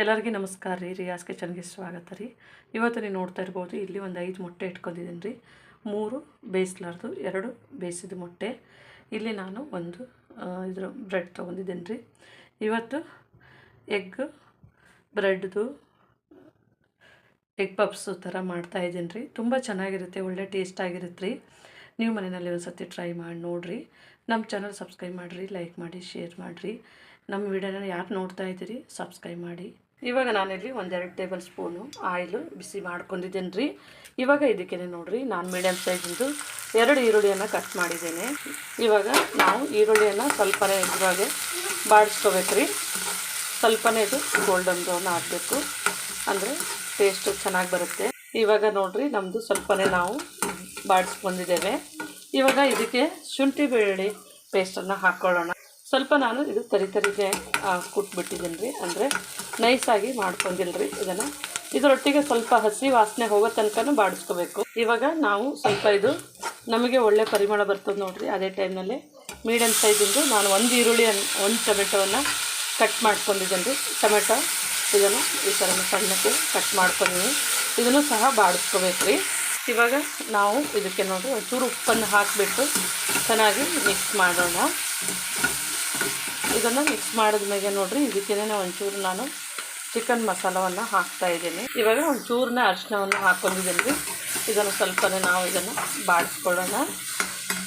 ಎಲ್ಲರಿಗೂ ನಮಸ್ಕಾರ ರೀ. ರಿಯಾಸ್ ಕಿಚನ್ಗೆ ಸ್ವಾಗತ ರೀ. ಇವತ್ತು ನೀವು ನೋಡ್ತಾ ಇರ್ಬೋದು, ಇಲ್ಲಿ ಒಂದು ಐದು ಮೊಟ್ಟೆ ಇಟ್ಕೊಂಡಿದ್ದೀನಿ ರೀ. ಮೂರು ಬೇಯಿಸ್ಲಾರ್ದು, ಎರಡು ಬೇಯಿಸಿದ ಮೊಟ್ಟೆ. ಇಲ್ಲಿ ನಾನು ಒಂದು ಇದರ ಬ್ರೆಡ್ ತೊಗೊಂಡಿದ್ದೀನಿ ರೀ. ಇವತ್ತು ಎಗ್ ಬ್ರೆಡ್ದು ಎಗ್ ಪಪ್ಸು ಥರ ಮಾಡ್ತಾ ಇದ್ದೀನಿ ರೀ. ತುಂಬ ಚೆನ್ನಾಗಿರುತ್ತೆ, ಒಳ್ಳೆ ಟೇಸ್ಟ್ ಆಗಿರುತ್ತೆ ರೀ. ನೀವು ಮನೆಯಲ್ಲಿ ಒಂದು ಸತಿ ಟ್ರೈ ಮಾಡಿ ನೋಡಿರಿ. ನಮ್ಮ ಚಾನಲ್ ಸಬ್ಸ್ಕ್ರೈಬ್ ಮಾಡಿರಿ ಲೈಕ್ ಮಾಡಿ ಶೇರ್ ಮಾಡಿರಿ. ನಮ್ಮ ವಿಡಿಯೋನ ಯಾರು ನೋಡ್ತಾ ಇದ್ದೀರಿ ಸಬ್ಸ್ಕ್ರೈಬ್ ಮಾಡಿ. ಇವಾಗ ನಾನಿಲ್ಲಿ ಒಂದೆರಡು ಟೇಬಲ್ ಸ್ಪೂನು ಆಯಿಲು ಬಿಸಿ ಮಾಡ್ಕೊಂಡಿದ್ದೇನೆ ರೀ ಇವಾಗ ಇದಕ್ಕೆ ನೋಡಿರಿ, ನಾನು ಮೀಡಿಯಮ್ ಸೈಜಿಂದು ಎರಡು ಈರುಳ್ಳಿಯನ್ನು ಕಟ್ ಮಾಡಿದ್ದೇನೆ. ಇವಾಗ ನಾವು ಈರುಳ್ಳಿಯನ್ನು ಸ್ವಲ್ಪನೇ ಇದ್ರಾಗೆ ಬಾಡಿಸ್ಕೋಬೇಕು ರೀ ಸ್ವಲ್ಪನೇ ಇದು ಗೋಲ್ಡನ್ ಬ್ರೌನ್ ಆಗಬೇಕು. ಅಂದರೆ ಟೇಸ್ಟ್ ಚೆನ್ನಾಗಿ ಬರುತ್ತೆ. ಇವಾಗ ನೋಡಿರಿ ನಮ್ಮದು ಸ್ವಲ್ಪನೇ ನಾವು ಬಾಡಿಸ್ಕೊಂಡಿದ್ದೇವೆ. ಇವಾಗ ಇದಕ್ಕೆ ಶುಂಠಿ ಬೆಳ್ಳುಳ್ಳಿ ಪೇಸ್ಟನ್ನು ಹಾಕ್ಕೊಳ್ಳೋಣ ಸ್ವಲ್ಪ ನಾನು ಇದು ತರಿ ತರಿಗೆ ಕುಟ್ಬಿಟ್ಟಿದ್ದೀನಿ ರೀ ಅಂದರೆ ನೈಸಾಗಿ ಮಾಡ್ಕೊಂಡಿಲ್ರಿ ಇದನ್ನು. ಇದರೊಟ್ಟಿಗೆ ಸ್ವಲ್ಪ ಹಸಿ ವಾಸನೆ ಹೋಗೋ ತನಕನೂ ಬಾಡಿಸ್ಕೋಬೇಕು. ಇವಾಗ ನಾವು ಸ್ವಲ್ಪ ಇದು ನಮಗೆ ಒಳ್ಳೆ ಪರಿಮಳ ಬರ್ತದೆ ನೋಡ್ರಿ, ಅದೇ ಟೈಮ್ನಲ್ಲಿ. ಮೀಡಿಯಮ್ ಸೈಜಿಂದು ನಾನು ಒಂದು ಈರುಳ್ಳಿ ಒಂದು ಟೊಮೆಟೊವನ್ನು ಕಟ್ ಮಾಡ್ಕೊಂಡಿದ್ದೀನಿ ರೀ ಟೊಮೆಟೊ ಇದನ್ನು ಈ ಥರ ಸಣ್ಣಕ್ಕೆ ಕಟ್ ಮಾಡ್ಕೊಂಡಿದ್ದೀನಿ ಇದನ್ನು ಸಹ ಬಾಡಿಸ್ಕೋಬೇಕು ರೀ ಇವಾಗ ನಾವು ಇದಕ್ಕೆ ನೋಡಿರಿ ಒಂಚೂರು ಉಪ್ಪನ್ನು ಹಾಕಿಬಿಟ್ಟು ಚೆನ್ನಾಗಿ ಮಿಕ್ಸ್ ಮಾಡೋಣ. ಇದನ್ನು ಮಿಕ್ಸ್ ಮಾಡಿದ್ಮೇಲೆ ನೋಡಿರಿ ಇದಕ್ಕೇನೆ ಒಂಚೂರು ನಾನು ಚಿಕನ್ ಮಸಾಲವನ್ನು ಹಾಕ್ತಾ ಇದ್ದೀನಿ. ಇವಾಗ ಒಂಚೂರನ್ನ ಅರಿಶಿನವನ್ನು ಹಾಕ್ಕೊಂಡಿದ್ದೀನಿ ರೀ ಇದನ್ನು ಸ್ವಲ್ಪನೇ ನಾವು ಇದನ್ನು ಬಾಡಿಸ್ಕೊಳ್ಳೋಣ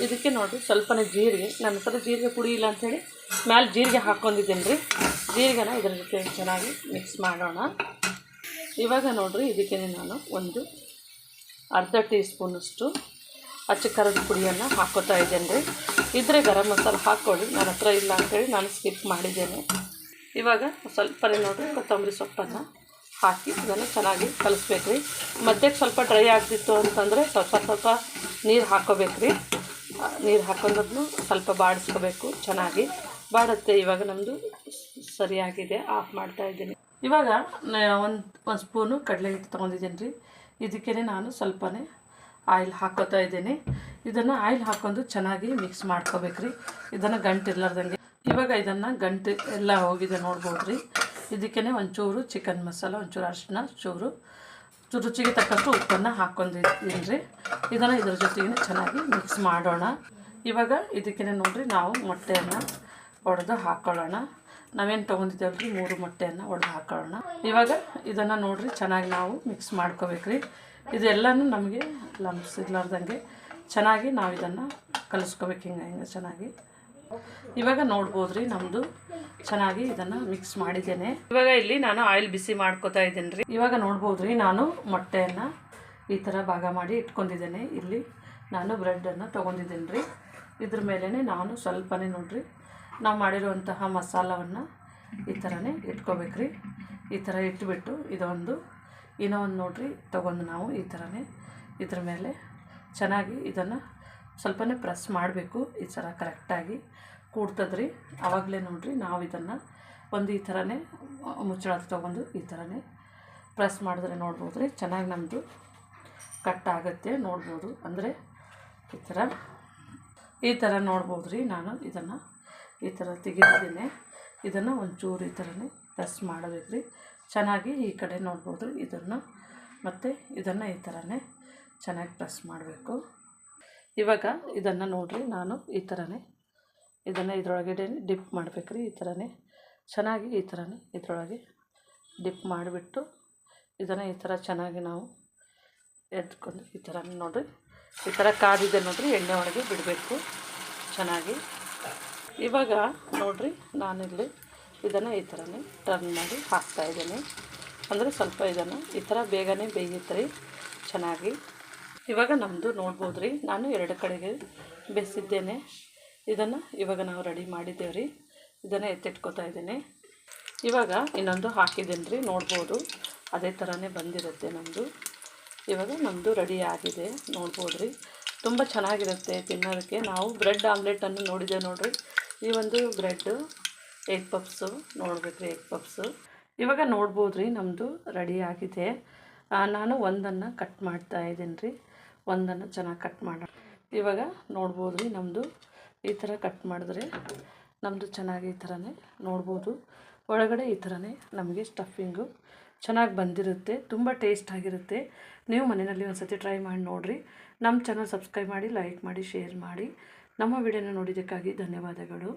ಇದಕ್ಕೆ ನೋಡಿರಿ ಸ್ವಲ್ಪನೇ ಜೀರಿಗೆ. ನನ್ನ ಹತ್ರ ಜೀರಿಗೆ ಪುಡಿ ಇಲ್ಲ ಅಂಥೇಳಿ ಮ್ಯಾಲೆ ಜೀರಿಗೆ ಹಾಕ್ಕೊಂಡಿದ್ದೀನಿ ರೀ ಜೀರಿಗೆನ ಇದ್ರ ಜೊತೆ ಚೆನ್ನಾಗಿ ಮಿಕ್ಸ್ ಮಾಡೋಣ. ಇವಾಗ ನೋಡಿರಿ ಇದಕ್ಕೆ ನಾನು ಒಂದು ಅರ್ಧ ಟೀ ಸ್ಪೂನಷ್ಟು ಅಚ್ಚ ಖಾರದ ಪುಡಿಯನ್ನು ಹಾಕ್ಕೋತಾ ಇದ್ದೇನೆ ರೀ ಇದ್ರೆ ಗರಂ ಮಸಾಲೆ ಹಾಕ್ಕೊಳ್ಳಿ. ನನ್ನ ಹತ್ರ ಇಲ್ಲ ಅಂತೇಳಿ ನಾನು ಸ್ಕಿಪ್ ಮಾಡಿದ್ದೇನೆ. ಇವಾಗ ಸ್ವಲ್ಪನೇ ನೋಡಿರಿ ಕೊತ್ತಂಬರಿ ಸೊಪ್ಪನ್ನು ಹಾಕಿ ಅದನ್ನು ಚೆನ್ನಾಗಿ ಕಲಿಸ್ಬೇಕು ರೀ. ಮಧ್ಯಕ್ಕೆ ಸ್ವಲ್ಪ ಡ್ರೈ ಆಗ್ತಿತ್ತು ಅಂತಂದರೆ ಸ್ವಲ್ಪ ಸ್ವಲ್ಪ ನೀರು ಹಾಕೋಬೇಕು ರೀ. ನೀರು ಹಾಕೊಂಡದ್ದು ಸ್ವಲ್ಪ ಬಾಡಿಸ್ಕೋಬೇಕು ಚೆನ್ನಾಗಿ. ಬಾಡುತ್ತೆ, ಇವಾಗ ನಮ್ಮದು ಸರಿಯಾಗಿದೆ, ಆಫ್ ಮಾಡ್ತಾ ಇದ್ದೀನಿ. ಇವಾಗ ಒಂದು ಒಂದು ಸ್ಪೂನು ಕಡಲೆ ಹಿಟ್ಟು ತೊಗೊಂಡಿದ್ದೀನಿ ರೀ. ಇದಕ್ಕೇ ನಾನು ಸ್ವಲ್ಪನೇ ಆಯಿಲ್ ಹಾಕೋತಾ ಇದ್ದೀನಿ. ಇದನ್ನು ಆಯಿಲ್ ಹಾಕೊಂಡು ಚೆನ್ನಾಗಿ ಮಿಕ್ಸ್ ಮಾಡ್ಕೋಬೇಕು ರೀ. ಇದನ್ನು ಗಂಟು ಇರ್ಲಾರ್ದಂಗೆ ಇವಾಗ ಇದನ್ನು ಗಂಟು ಎಲ್ಲ ಹೋಗಿದೆ ನೋಡ್ಬೋದು ರೀ ಇದಕ್ಕೇ ಒಂಚೂರು ಚಿಕನ್ ಮಸಾಲ ಒಂಚೂರು ಅರಿಶಿನ ಚೂರು ರುಚಿಗೆ ತಕ್ಕಷ್ಟು ಉಪ್ಪನ್ನು ಹಾಕ್ಕೊಂಡಿದ್ದೀನಿ ಇದನ್ನು ಇದ್ರ ಜೊತೆಗೆ ಚೆನ್ನಾಗಿ ಮಿಕ್ಸ್ ಮಾಡೋಣ. ಇವಾಗ ಇದಕ್ಕೇ ನೋಡಿರಿ ನಾವು ಮೊಟ್ಟೆಯನ್ನು ಒಡೆದು ಹಾಕ್ಕೊಳ್ಳೋಣ ನಾವೇನು ತೊಗೊಂಡಿದ್ದೇವೆ ರೀ ಮೂರು ಮೊಟ್ಟೆಯನ್ನು ಒಡೆದು ಹಾಕ್ಕೊಳ್ಳೋಣ ಇವಾಗ ಇದನ್ನು ನೋಡಿರಿ ಚೆನ್ನಾಗಿ ನಾವು ಮಿಕ್ಸ್ ಮಾಡ್ಕೋಬೇಕ್ರಿ. ಇದೆಲ್ಲನೂ ನಮಗೆ ಲಂಪ್ಸ್ ಚೆನ್ನಾಗಿ ನಾವು ಇದನ್ನು ಕಲಿಸ್ಕೋಬೇಕು ಹಿಂಗೆ ಹಿಂಗೆ ಚೆನ್ನಾಗಿ. ಇವಾಗ ನೋಡ್ಬೋದು ರೀ ನಮ್ಮದು ಚೆನ್ನಾಗಿ ಇದನ್ನು ಮಿಕ್ಸ್ ಮಾಡಿದ್ದೇನೆ. ಇವಾಗ ಇಲ್ಲಿ ನಾನು ಆಯಿಲ್ ಬಿಸಿ ಮಾಡ್ಕೋತಾ ಇದ್ದೀನಿ ರೀ ಇವಾಗ ನೋಡ್ಬೋದು ರೀ ನಾನು ಮೊಟ್ಟೆಯನ್ನು ಈ ಥರ ಭಾಗ ಮಾಡಿ ಇಟ್ಕೊಂಡಿದ್ದೇನೆ. ಇಲ್ಲಿ ನಾನು ಬ್ರೆಡನ್ನು ತೊಗೊಂಡಿದ್ದೇನೆ ರೀ ಇದ್ರ ಮೇಲೇ ನಾನು ಸ್ವಲ್ಪನೇ ನೋಡ್ರಿ, ನಾವು ಮಾಡಿರುವಂತಹ ಮಸಾಲವನ್ನು ಈ ಥರನೇ ಇಟ್ಕೋಬೇಕ್ರಿ. ಈ ಥರ ಇಟ್ಬಿಟ್ಟು ಇದೊಂದು ಇನ್ನೂ ಒಂದು ನೋಡ್ರಿ, ತೊಗೊಂಡು ನಾವು ಈ ಥರನೇ ಇದ್ರ ಮೇಲೆ ಚೆನ್ನಾಗಿ ಇದನ್ನು ಸ್ವಲ್ಪನೇ ಪ್ರೆಸ್ ಮಾಡಬೇಕು ಈ ಥರ ಕರೆಕ್ಟಾಗಿ. ಕೂಡ್ತದ್ರಿ. ಆವಾಗಲೇ ನೋಡ್ರಿ ನಾವು ಇದನ್ನು ಒಂದು ಈ ಥರನೇ ಮುಚ್ಚಳ ತೊಗೊಂಡು ಈ ಥರನೇ ಪ್ರೆಸ್ ಮಾಡಿದ್ರೆ ನೋಡ್ಬೋದು ರೀ ಚೆನ್ನಾಗಿ ನಮ್ಮದು ಕಟ್ ಆಗುತ್ತೆ ನೋಡ್ಬೋದು. ಅಂದರೆ ಈ ಥರ ಈ ಥರ ನೋಡ್ಬೋದು ರೀ ನಾನು ಇದನ್ನು ಈ ಥರ ತೆಗೆದಿದ್ದೀನಿ. ಇದನ್ನು ಒಂಚೂರು ಈ ಥರನೇ ಪ್ರೆಸ್ ಮಾಡಬೇಕು ರೀ ಚೆನ್ನಾಗಿ ಈ ಕಡೆ ನೋಡ್ಬೋದು ಇದನ್ನು. ಮತ್ತು ಇದನ್ನು ಈ ಥರನೇ ಚೆನ್ನಾಗಿ ಪ್ರೆಸ್ ಮಾಡಬೇಕು. ಇವಾಗ ಇದನ್ನು ನೋಡಿರಿ, ನಾನು ಈ ಥರನೇ ಇದನ್ನು ಇದರೊಳಗೆ ಡಿಪ್ ಮಾಡಬೇಕ್ರಿ, ಈ ಥರನೇ ಚೆನ್ನಾಗಿ ಈ ಥರನೇ ಇದರೊಳಗೆ ಡಿಪ್ ಮಾಡಿಬಿಟ್ಟು ಇದನ್ನು ಈ ಥರ ಚೆನ್ನಾಗಿ ನಾವು ಎತ್ಕೊಂಡು ಈ ಥರ ನೋಡಿರಿ. ಈ ಥರ ಕಾದಿದೆ ನೋಡಿರಿ, ಎಣ್ಣೆ ಒಳಗೆ ಬಿಡಬೇಕು ಚೆನ್ನಾಗಿ. ಇವಾಗ ನೋಡಿರಿ, ನಾನಿಲ್ಲಿ ಇದನ್ನು ಈ ಥರನೇ ಟರ್ನ್ ಮಾಡಿ ಹಾಕ್ತಾಯಿದ್ದೀನಿ ಅಂದರೆ ಸ್ವಲ್ಪ ಇದನ್ನು ಈ ಥರ ಬೇಗನೆ ಬೇಯುತ್ತೆ ಚೆನ್ನಾಗಿ. ಇವಾಗ ನಮ್ಮದು ನೋಡ್ಬೋದು ರೀ ನಾನು ಎರಡು ಕಡೆಗೆ ಬೆಸಿದ್ದೇನೆ ಇದನ್ನು ಇವಾಗ ನಾವು ರೆಡಿ ಮಾಡಿದ್ದೇವೆ ರೀ ಇದನ್ನು ಎತ್ತಿಟ್ಕೋತಾ ಇದ್ದೀನಿ. ಇವಾಗ ಇನ್ನೊಂದು ಹಾಕಿದ್ದೀನಿ ರೀ ನೋಡ್ಬೋದು. ಅದೇ ಥರನೇ ಬಂದಿರುತ್ತೆ ನಮ್ಮದು ಇವಾಗ ನಮ್ಮದು ರೆಡಿ ಆಗಿದೆ ನೋಡ್ಬೋದು ರೀ ತುಂಬ ಚೆನ್ನಾಗಿರುತ್ತೆ ತಿನ್ನೋದಕ್ಕೆ. ನಾವು ಬ್ರೆಡ್ ಆಮ್ಲೆಟನ್ನು ನೋಡಿದ್ದೇವೆ ನೋಡಿರಿ. ಈ ಒಂದು ಬ್ರೆಡ್ಡು ಎಗ್ ಪಪ್ಸು ನೋಡ್ಬೇಕು ರೀ ಎಗ್ ಪಪ್ಸು. ಇವಾಗ ನೋಡ್ಬೋದು ರೀ ನಮ್ಮದು ರೆಡಿ ಆಗಿದೆ. ನಾನು ಒಂದನ್ನು ಕಟ್ ಮಾಡ್ತಾ ಇದ್ದೀನಿ ರೀ ಒಂದನ್ನು ಚೆನ್ನಾಗಿ ಕಟ್ ಮಾಡೋಣ ಇವಾಗ ನೋಡ್ಬೋದು ರೀ ನಮ್ಮದು ಈ ಥರ ಕಟ್ ಮಾಡಿದ್ರೆ ನಮ್ಮದು ಚೆನ್ನಾಗಿ ಈ ಥರನೇ ನೋಡ್ಬೋದು. ಒಳಗಡೆ ಈ ಥರನೇ ನಮಗೆ ಸ್ಟಫಿಂಗು ಚೆನ್ನಾಗಿ ಬಂದಿರುತ್ತೆ, ತುಂಬ ಟೇಸ್ಟ್ ಆಗಿರುತ್ತೆ. ನೀವು ಮನೆಯಲ್ಲಿ ಒಂದು ಸತಿ ಟ್ರೈ ಮಾಡಿ ನೋಡಿರಿ. ನಮ್ಮ ಚಾನಲ್ ಸಬ್ಸ್ಕ್ರೈಬ್ ಮಾಡಿ ಲೈಕ್ ಮಾಡಿ ಶೇರ್ ಮಾಡಿ. ನಮ್ಮ ವಿಡಿಯೋನ ನೋಡಿದ್ದಕ್ಕಾಗಿ ಧನ್ಯವಾದಗಳು.